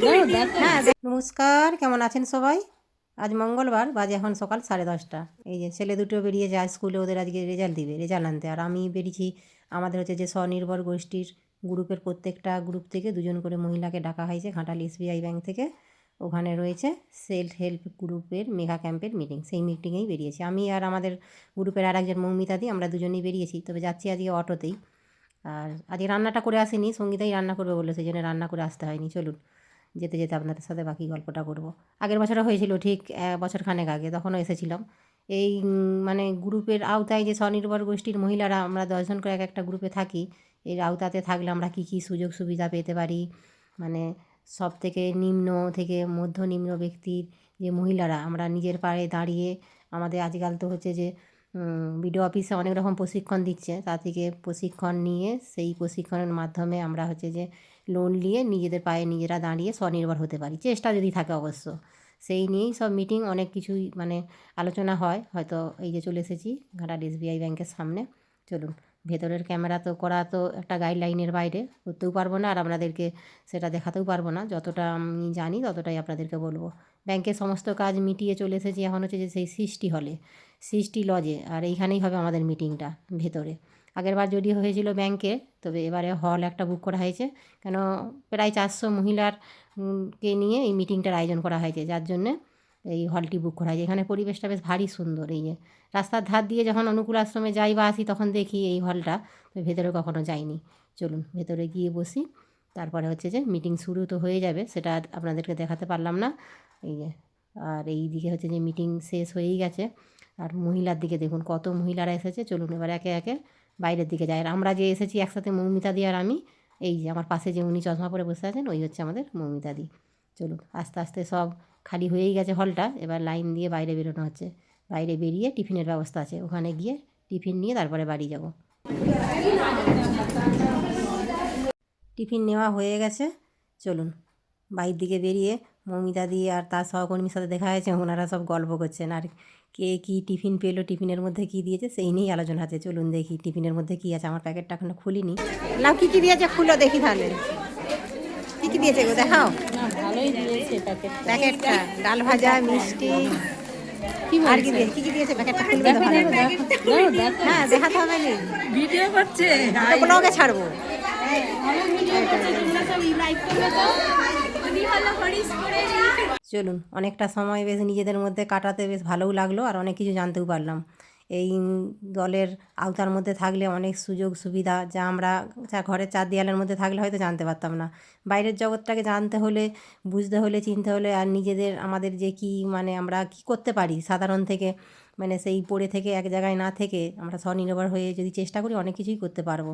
হ্যাঁ নমস্কার, কেমন আছেন সবাই? আজ মঙ্গলবার, বাজে এখন সকাল সাড়ে দশটা। এই যে ছেলে দুটো বেরিয়ে যায় স্কুলে, ওদের আজকে রেজাল্ট দিবে রেজাল্ট আনতে। আর আমি বেরিয়েছি আমাদের হচ্ছে যে স্বনির্ভর গোষ্ঠীর গ্রুপের প্রত্যেকটা গ্রুপ থেকে দুজন করে মহিলাকে ডাকা হয়েছে ঘাটাল এসবিআই ব্যাংক থেকে। ওখানে রয়েছে সেলফ হেল্প গ্রুপের মেগা ক্যাম্পের মিটিং সেই মিটিংয়েই বেরিয়েছি। আমি আর আমাদের গ্রুপের আর একজন মৌমিতাদি, আমরা দুজনেই বেরিয়েছি। তবে যাচ্ছি আজকে অটোতেই। আর আজকে রান্নাটা করে আসিনি, সঙ্গীতাই রান্না করবে বলে সেই জন্য রান্না করে আসতে হয়নি। চলুন। যেতে যেতে আপনাদের সাথে বাকি গল্পটা করব। আগের বছরও হয়েছিল ঠিক বছর খানেক আগে, তখনও এসেছিলাম। এই মানে গ্রুপের আওতায় যে স্বনির্ভর গোষ্ঠীর মহিলারা, আমরা দশজন করে এক একটা গ্রুপে থাকি, এর আওতাতে থাকলে আমরা কী কী সুযোগ সুবিধা পেতে পারি? মানে সব থেকে নিম্ন থেকে মধ্য নিম্ন ব্যক্তির যে মহিলারা, আমরা নিজের পায়ে দাঁড়িয়ে, আমাদের আজকাল তো হচ্ছে যে বিডিও অফিসে অনেক রকম প্রশিক্ষণ দিচ্ছে তা থেকে প্রশিক্ষণ নিয়ে সেই প্রশিক্ষণের মাধ্যমে আমরা হচ্ছে যে লোন নিয়ে নিজেদের পায়ে নিজেরা দাঁড়িয়ে স্বনির্ভর হতে পারি। চেষ্টা যদি থাকে অবশ্য। সেই নিয়েই সব মিটিং অনেক কিছুই মানে আলোচনা হয়। হয়তো এই যে চলে এসেছি ঘাটাল এসবিআই ব্যাংকের সামনে। চলুন, ভেতরের ক্যামেরা তো করা তো একটা গাইডলাইনের বাইরে। করতেও পারব না আর আপনাদেরকে সেটা দেখাতেও পারব না। যতটা আমি জানি ততটাই আপনাদেরকে বলব। ব্যাংকের সমস্ত কাজ মিটিয়ে চলে এসেছি। এখন হচ্ছে যে সেই সৃষ্টি হলে। সৃষ্টি লজে। আর এইখানেই হবে আমাদের মিটিংটা ভেতরে। আগেরবার যদি হয়েছিল ব্যাংকে তবে এবারে হল একটা বুক করা হয়েছে। কেন প্রায় চারশো মহিলার উম, কে নিয়ে এই মিটিংটার আয়োজন করা হয়েছে যার জন্যে এই হলটি বুক করা হয়েছে। এখানে পরিবেশটা বেশ ভারী সুন্দর এই যে। রাস্তার ধার দিয়ে যখন অনুকূল আশ্রমে যাই বা আসি তখন দেখি এই হলটা ভেতরে কখনো যাইনি। চলুন ভেতরে গিয়ে বসি। তারপরে হচ্ছে যে মিটিং শুরু তো হয়ে যাবে সেটা আপনাদেরকে দেখাতে পারলাম না। এই যে আর এই দিকে হচ্ছে যে মিটিং শেষ হয়েই গেছে। আর মহিলার দিকে দেখুন কত মহিলারা এসেছে। চলুন এবার একে একে বাইরের দিকে যায়। আর আমরা যে এসেছি একসাথে মৌমিতা দি আর আমি, এই যে আমার পাশে যে উনি চশমা পরে বসে আছেন, ওই হচ্ছে আমাদের মৌমিতা দি। চলুন, আস্তে আস্তে সব খালি হয়েই গেছে হলটা। এবার লাইন দিয়ে বাইরে বেরোনো হচ্ছে। বাইরে বেরিয়ে টিফিনের ব্যবস্থা আছে। ওখানে গিয়ে টিফিন নিয়ে তারপরে বাড়ি যাব। টিফিন নেওয়া হয়ে গেছে। চলুন বাইর দিকে বেরিয়ে মৌমিতা দি আর তার সহকর্মীর সাথে দেখা হয়েছে। ওনারা সব গল্প করছেন। আর কে কী টিফিন পেল টিফিনের মধ্যে কী দিয়েছে সেই নিয়েই আলোচনা আছে। চলুন দেখি টিফিনের মধ্যে কী আছে। আমার প্যাকেটটা এখনও খুলিনি। না কী কী দিয়েছে? খুলো দেখি তাহলে। কী কী দিয়েছে গো? দেখাও। ভালোই দিয়েছে প্যাকেট প্যাকেটটা। ডাল ভাজা মিষ্টি। আর কি দিয়ে- কি কি দিয়েছে? প্যাকেটটা খুলবে। হ্যাঁ দেখাতে হবে নি। ভিডিও করছে। ব্লগে ছাড়বো। চলুন, অনেকটা সময় বেশ নিজেদের মধ্যে কাটাতে বেশ ভালোও লাগল আর অনেক কিছু জানতেও পারলাম। এই দলের আওতার মধ্যে থাকলে অনেক সুযোগ সুবিধা যা আমরা ঘরের চার দেয়ালের মধ্যে থাকলে হয়তো জানতে পারতাম না। বাইরের জগৎটাকে জানতে হলে, বুঝতে হলে, চিনতে হলে আর নিজেদের, আমাদের যে কি মানে আমরা কি করতে পারি সাধারণ থেকে মানে সেই পড়ে থেকে, এক জায়গায় না থেকে আমরা স্বনির্ভর হয়ে যদি চেষ্টা করি অনেক কিছুই করতে পারব।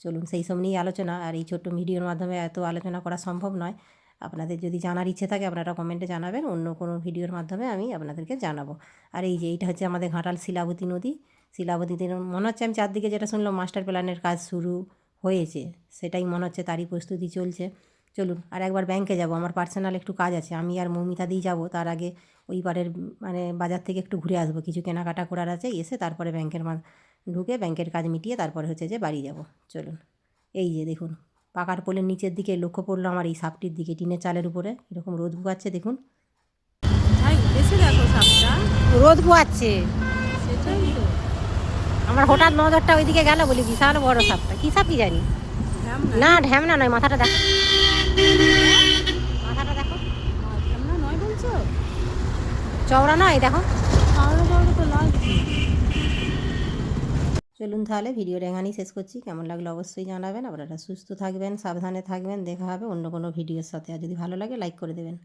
চলুন, সেই সব নিয়েই আলোচনা আর এই ছোট্ট ভিডিওর মাধ্যমে এত আলোচনা করা সম্ভব নয়। আপনাদের যদি জানার ইচ্ছে থাকে, আপনারা কমেন্টে জানাবেন। অন্য কোনো ভিডিওর মাধ্যমে আমি আপনাদেরকে জানাব। আর এই যে, এইটা হচ্ছে আমাদের ঘাটাল শিলাবতী নদী। শিলাবতীতে মনে হচ্ছে আমি চারদিকে যেটা শুনলাম মাস্টার প্ল্যানের কাজ শুরু হয়েছে। সেটাই মনে হচ্ছে তারই প্রস্তুতি চলছে। চলুন, আর একবার ব্যাংকে যাব। আমার পার্সোনাল একটু কাজ আছে। আমি আর মৌমিতা দিই যাব। তার আগে ওই পারের মানে বাজার থেকে একটু ঘুরে আসব। কিছু কেনাকাটা করার আছে। এসে তারপরে ব্যাংকের মা, ঢুকে ব্যাংকের কাজ মিটিয়ে তারপরে হচ্ছে যে বাড়ি যাব। চলুন, এই যে দেখুন। পাকার পোলের নিচের দিকে লক্ষ্য পড়ল আমার এই সাপটির দিকে টিনের চালের উপরে। এরকম রোদ বুয়াচ্ছে দেখুন। ভাই এসে দেখো সাপটা। রোদ তো। আমার হঠাৎ নজরটা ওইদিকে গেল বলি বিশাল বড় সাপটা। কী সাপ কি জানি না ঢ্যামনা নয় মাথাটা দেখো। মাথাটা দেখো। নয় বলছো? চওড়া নয় দেখো। তো লাগছে। চলুন তাহলে ভিডিওটা এখানেই শেষ করছি। কেমন লাগল অবশ্যই জানাবেন। আপনারা সুস্থ থাকবেন, সাবধানে থাকবেন। দেখা হবে অন্য কোনো ভিডিওর সাথে। আর যদি ভালো লাগে লাইক করে দেবেন।